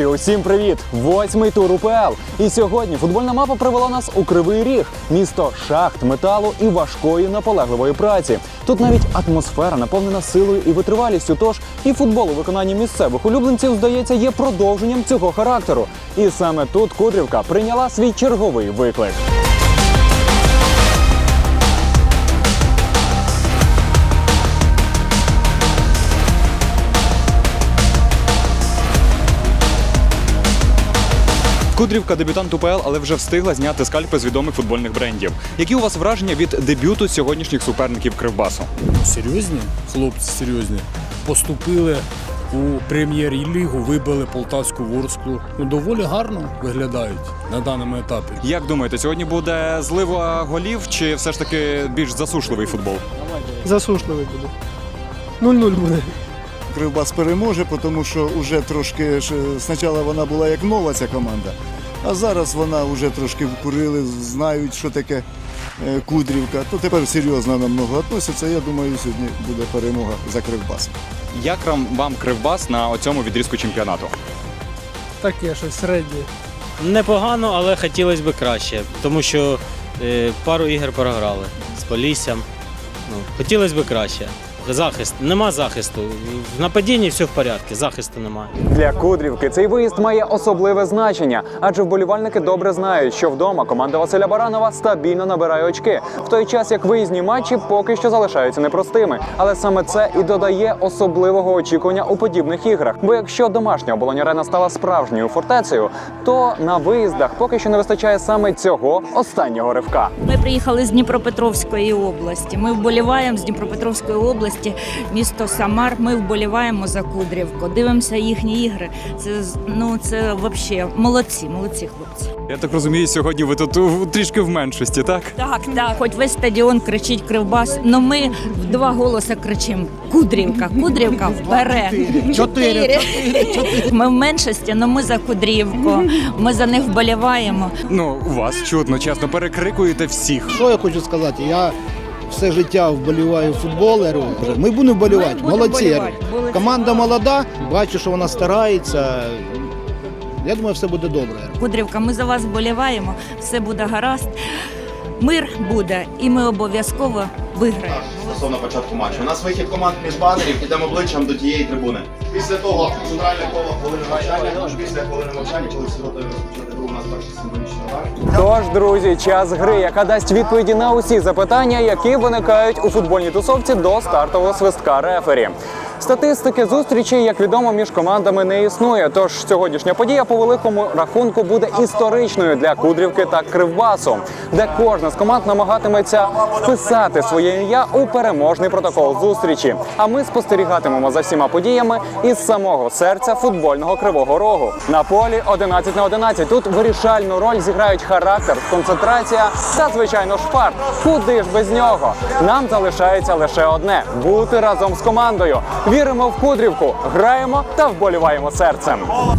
Друзі, усім привіт! Восьмий тур УПЛ. І сьогодні футбольна мапа привела нас у Кривий Ріг, місто шахт, металу і важкої наполегливої праці. Тут навіть атмосфера наповнена силою і витривалістю. Тож і футбол у виконанні місцевих улюбленців, здається, є продовженням цього характеру. І саме тут Кудрівка прийняла свій черговий виклик. Кудрівка дебютант УПЛ, але вже встигла зняти скальпи з відомих футбольних брендів. Які у вас враження від дебюту сьогоднішніх суперників Кривбасу? серйозні, хлопці серйозні, поступили у прем'єр-лігу, вибили полтавську ворсклу. Ну, доволі гарно виглядають на даному етапі. Як думаєте, сьогодні буде злива голів чи все ж таки більш засушливий футбол? Засушливий буде. 0-0 буде. Кривбас переможе, тому що вже трошки спочатку вона була як нова ця команда, а зараз вона вже трошки вкурили, знають, що таке е, Кудрівка. То тепер серйозно намного відносяться. Я думаю, сьогодні буде перемога за Кривбасом. Як вам, вам Кривбас на цьому відрізку чемпіонату? Таке щось середнє. Непогано, але хотілося б краще, тому що е, пару ігор програли з Поліссям. Ну, хотілося б краще. Захист, нема захисту. В нападінні все в порядку, захисту немає. Для Кудрівки цей виїзд має особливе значення, адже вболівальники добре знають, що вдома команда Василя Баранова стабільно набирає очки, в той час як виїзні матчі поки що залишаються непростими. Але саме це і додає особливого очікування у подібних іграх. Бо якщо домашня оболонь арена стала справжньою фортецею, то на виїздах поки що не вистачає саме цього останнього ривка. Ми приїхали з Дніпропетровської області. Ми вболіваємо з Дніпропетровської області, місто Самар. Ми вболіваємо за Кудрівку. Дивимося їхні ігри. Це ну це взагалі молодці, молодці хлопці. Я так розумію, сьогодні ви тут трішки в меншості, так? Так, так, хоч весь стадіон кричить Кривбас, але ми в два голоси кричимо Кудрівка, Кудрівка вперед. Чотири. Ми в меншості, але ми за Кудрівку. Ми за них вболіваємо. Ну, у вас чутно, чесно, перекрикуєте всіх. Що я хочу сказати? Я все життя вболіваю в футбол. Ми будемо вболівати. Ми будемо Молодці. вболівати. Молодці. Команда молода, бачу, що вона старається. Я думаю, все буде добре. Кудрівка, ми за вас вболіваємо, все буде гаразд. Мир буде, і ми обов'язково виграємо. стосовно початку матчу. У нас вихід команд між банерів, ідемо обличчям до тієї трибуни. Після того центральне коло хвилини мовчання, після хвилини мовчання, коли всі готові розпочати Тож, друзі, час гри, яка дасть відповіді на усі запитання, які виникають у футбольній тусовці до стартового свистка рефері. Статистики зустрічі, як відомо, між командами не існує. Тож сьогоднішня подія по великому рахунку буде історичною для Кудрівки та Кривбасу, де кожна з команд намагатиметься вписати своє ім'я у переможний протокол зустрічі. А ми спостерігатимемо за всіма подіями із самого серця футбольного кривого рогу. На полі 11 на 11. Тут вирішальну роль зіграють характер, концентрація та звичайно шпарт. Куди ж без нього? Нам залишається лише одне бути разом з командою. Віримо в Кудрівку, граємо та вболіваємо серцем.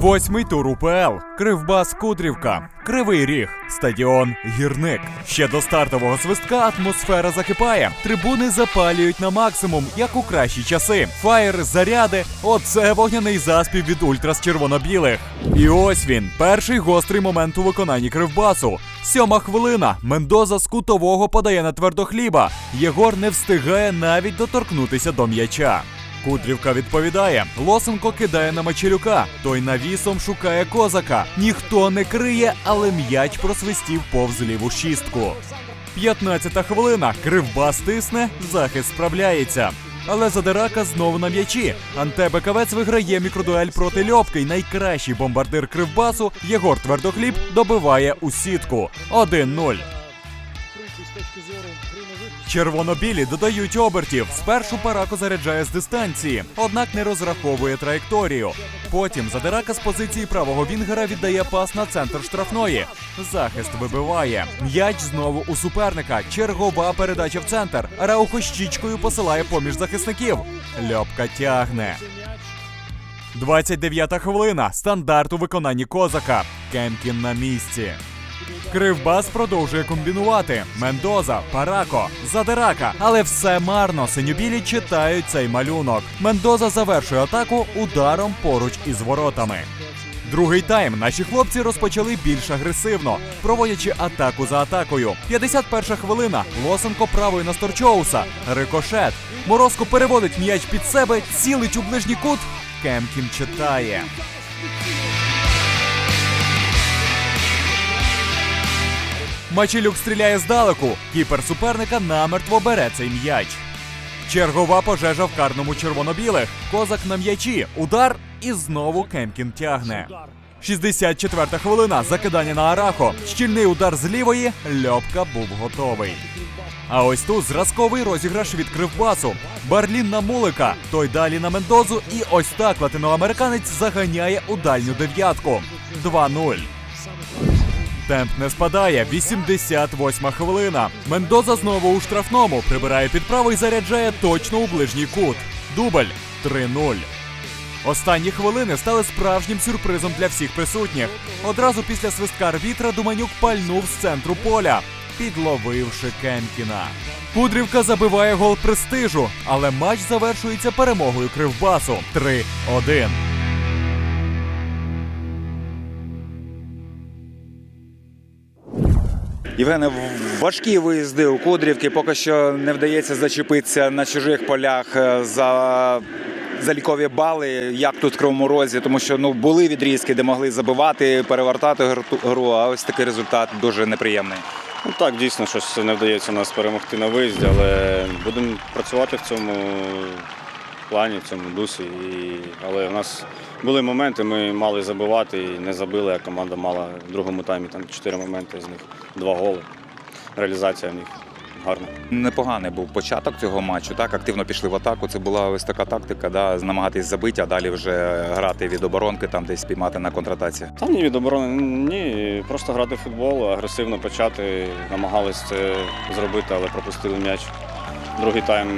Восьмий тур УПЛ. Кривбас Кудрівка. Кривий Ріг. Стадіон Гірник. Ще до стартового свистка атмосфера закипає. Трибуни запалюють на максимум, як у кращі часи. Фаєр, заряди. Оце вогняний заспів від ультрас червоно-білих. І ось він. Перший гострий момент у виконанні кривбасу. Сьома хвилина. Мендоза з кутового подає на твердохліба. Єгор не встигає навіть доторкнутися до м'яча. Кудрівка відповідає. Лосенко кидає на Мачерюка. Той навісом шукає козака. Ніхто не криє, але м'яч просвистів повз ліву шістку. 15 хвилина. Кривбас тисне, захист справляється. Але Задирака знову на м'ячі. Анте Бекавець виграє мікродуель проти Льопки. Найкращий бомбардир Кривбасу Єгор Твердохліб добиває у сітку. 1-0. Червоно-білі додають обертів. Спершу Парако заряджає з дистанції, однак не розраховує траєкторію. Потім Задирака з позиції правого вінгера віддає пас на центр штрафної. Захист вибиває. М'яч знову у суперника. Чергова передача в центр. Раухо щічкою посилає поміж захисників. Льопка тягне. 29 хвилина. Стандарт у виконанні козака. Кемкін на місці. Кривбас продовжує комбінувати. Мендоза, Парако, Задирака. Але все марно. Синьобілі читають цей малюнок. Мендоза завершує атаку ударом поруч із воротами. Другий тайм наші хлопці розпочали більш агресивно, проводячи атаку за атакою. 51 хвилина. Лосенко правою на Сторчоуса. Рикошет. Морозко переводить м'яч під себе, цілить у ближній кут. Кемкін читає. Мачелюк стріляє здалеку. Кіпер суперника намертво бере цей м'яч. Чергова пожежа в карному червоно-білих. Козак на м'ячі. Удар і знову Кемкін тягне. 64-та хвилина. Закидання на Арахо. Щільний удар з лівої. Льопка був готовий. А ось тут зразковий розіграш від Кривбасу. Барлін на Мулика. Той далі на Мендозу. І ось так латиноамериканець заганяє у дальню дев'ятку. 2-0. Темп не спадає. 88 хвилина. Мендоза знову у штрафному. Прибирає під право і заряджає точно у ближній кут. Дубль 3-0. Останні хвилини стали справжнім сюрпризом для всіх присутніх. Одразу після свистка арбітра Думанюк пальнув з центру поля, підловивши Кемкіна. Кудрівка забиває гол престижу, але матч завершується перемогою Кривбасу 3-1. Євгене, важкі виїзди у Кудрівки. Поки що не вдається зачепитися на чужих полях е, за залікові бали, як тут в Кривому Розі, тому що ну були відрізки, де могли забивати, перевертати гру-. А ось такий результат дуже неприємний. Ну так, дійсно, щось не вдається нас перемогти на виїзді, але будемо працювати в цьому плані, в цьому дусі. І... Але в нас були моменти, ми мали забивати і не забили, а команда мала в другому таймі там чотири моменти, з них два голи. Реалізація в них гарна. Непоганий був початок цього матчу. Так активно пішли в атаку. Це була ось така тактика, да, намагатись забити, а далі вже грати від оборонки, там десь спіймати на контратаці. Та ні, від оборони ні, просто грати в футбол, агресивно почати, намагались це зробити, але пропустили м'яч. Другий тайм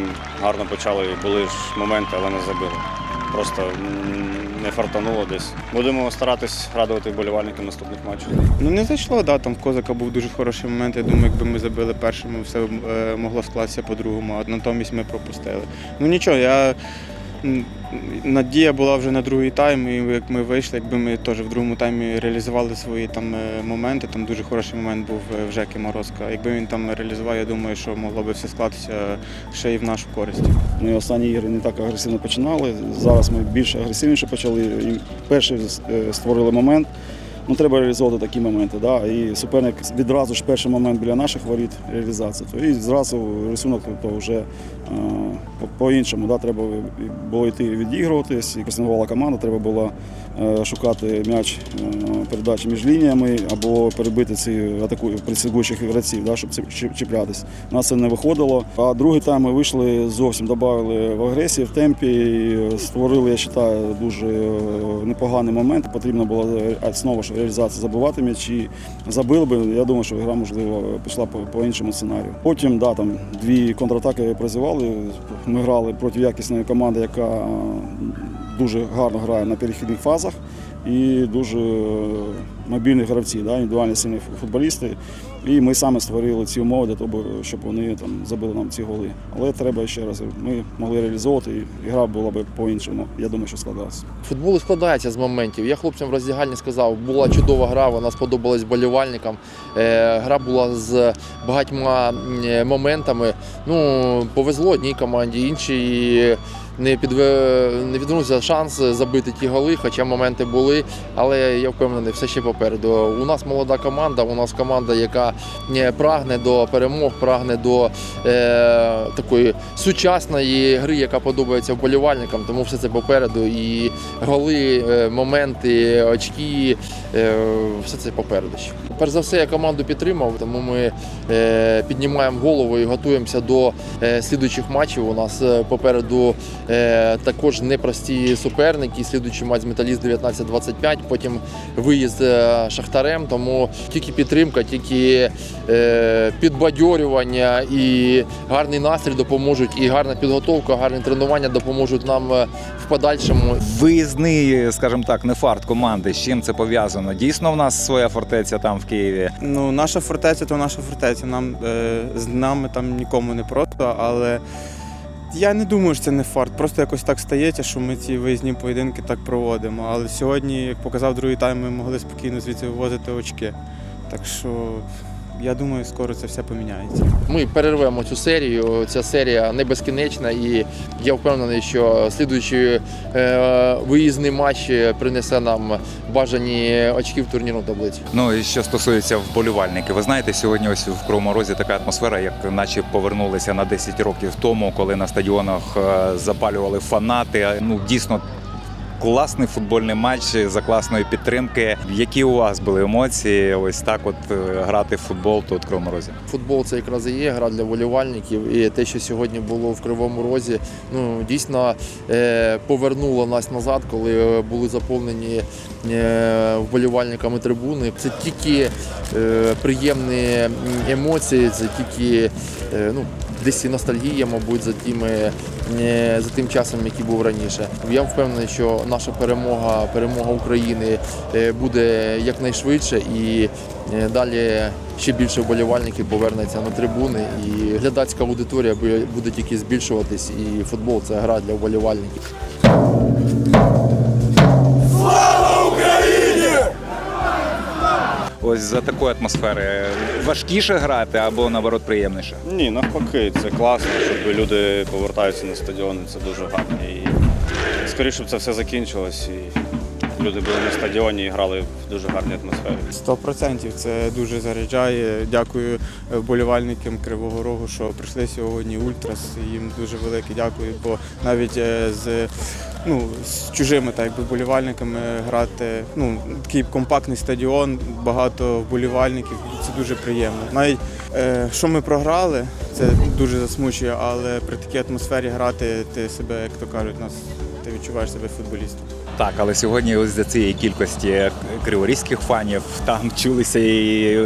гарно почали, були ж моменти, але не забили. Просто не фартануло десь. Будемо старатись радувати вболівальників наступних матчів. Ну не зайшло, да, там в Козака був дуже хороший момент. Я думаю, якби ми забили першому, все е, могло скластися по-другому, а натомість ми пропустили. Ну нічого, я надія була вже на другий тайм, і як ми вийшли, якби ми теж в другому таймі реалізували свої там е, моменти, там дуже хороший момент був е, в Жеки Морозка. Якби він там реалізував, я думаю, що могло би все склатися ще й в нашу користь. Ми останні ігри не так агресивно починали. Зараз ми більш агресивніше почали. І перші е, створили момент. Ну, треба реалізовувати такі моменти. Да? І суперник відразу ж перший момент біля наших воріт реалізації. То, і зразу рисунок то вже е, по- по-іншому. Да? Треба було йти відігруватись. І пресингувала команда, треба було е, шукати м'яч е, передачі між лініями або перебити ці атаку пресингуючих гравців, да? щоб чіплятись. У нас це не виходило. А другий тайм ми вийшли зовсім додали в агресії, в темпі, і створили, я вважаю, дуже непоганий момент. Потрібно було знову ж реалізація забивати м'ячі. Забили би, я думаю, що гра, можливо, пішла по, по іншому сценарію. Потім да, там дві контратаки призивали. Ми грали проти якісної команди, яка е, дуже гарно грає на перехідних фазах. І дуже мобільні гравці, да, індивідуальні сильні футболісти. І ми саме створили ці умови для того, щоб вони там забили нам ці голи. Але треба ще раз, ми могли реалізовувати, і гра була б по-іншому. Я думаю, що складалася. Футбол складається з моментів. Я хлопцям в роздягальні сказав, була чудова гра, вона сподобалась болівальникам. Е, гра була з багатьма моментами. Ну, повезло одній команді, іншій не, підве... не відвернувся шанс забити ті голи, хоча моменти були. Але я впевнений, все ще попереду. У нас молода команда, у нас команда, яка е, прагне до перемог, прагне до е, такої сучасної гри, яка подобається вболівальникам, тому все це попереду. І голи, е, моменти, очки, е, все це попереду. Перш за все, я команду підтримав, тому ми е, піднімаємо голову і готуємося до е, слідуючих матчів. У нас е, попереду також непрості суперники. Слідуючий матч з металіст 19-25, потім виїзд е, шахтарем. Тому тільки підтримка, тільки е, підбадьорювання і гарний настрій допоможуть, і гарна підготовка, гарне тренування допоможуть нам е, в подальшому. Виїзний, скажімо так, не фарт команди. З чим це пов'язано? Дійсно, в нас своя фортеця там в Києві. Ну, наша фортеця то наша фортеця. Нам е, з нами там нікому не просто, але Я не думаю, що це не фарт. Просто якось так стається, що ми ці виїзні поєдинки так проводимо. Але сьогодні, як показав другий тайм, ми могли спокійно звідси вивозити очки. Так що я думаю, скоро це все поміняється. Ми перервемо цю серію. Ця серія не безкінечна, і я впевнений, що слідуючий е, виїзний матч принесе нам бажані очки в турнірну таблицю. Ну і що стосується вболівальників, ви знаєте, сьогодні ось в Кривому Розі така атмосфера, як наче повернулися на 10 років тому, коли на стадіонах е, запалювали фанати. Ну дійсно. Класний футбольний матч за класної підтримки. Які у вас були емоції? Ось так, от е, грати в футбол тут в Кривому Розі? Футбол це якраз і є гра для вболівальників. І те, що сьогодні було в Кривому Розі, ну дійсно е, повернуло нас назад, коли були заповнені е, вболівальниками трибуни. Це тільки е, приємні емоції, це тільки е, ну. Десь і ностальгія, мабуть, за тими е, за тим часом, який був раніше. Я впевнений, що наша перемога, перемога України е, буде якнайшвидше і е, далі ще більше вболівальників повернеться на трибуни, і глядацька аудиторія буде- тільки збільшуватись. І футбол це гра для вболівальників. Ось за такої атмосфери важкіше грати або наоборот приємніше. Ні, навпаки, це класно, що люди повертаються на стадіони, це дуже гарно. І скоріше, щоб це все закінчилось, і люди були на стадіоні і грали в дуже гарній атмосфері. Сто процентів це дуже заряджає. Дякую вболівальникам Кривого Рогу, що прийшли сьогодні Ультрас. Їм дуже велике дякую, бо навіть е, з. Ну, з чужими так якби вболівальниками грати. Ну, такий компактний стадіон, багато вболівальників. Це дуже приємно. Навіть е, що ми програли, це дуже засмучує, але при такій атмосфері грати ти себе, як то кажуть, нас ти відчуваєш себе футболістом. Так, але сьогодні ось за цієї кількості криворізьких фанів там чулися і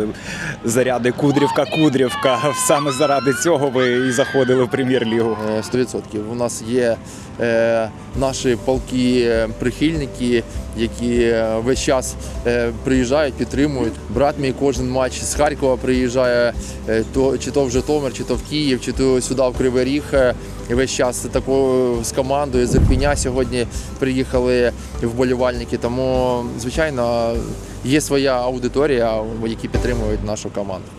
заряди Кудрівка-Кудрівка. Саме заради цього ви і заходили в прем'єр-лігу. Е, 100%. У нас є е, наші полки е, прихильники, які е, весь час е, приїжджають, підтримують. Брат мій кожен матч з Харкова приїжджає, е, то, чи то в Житомир, чи то в Київ, чи то сюди в Кривий Ріг. і Весь час тако з командою з Ірпіня сьогодні приїхали вболівальники. Тому, звичайно, є своя аудиторія, які підтримують нашу команду.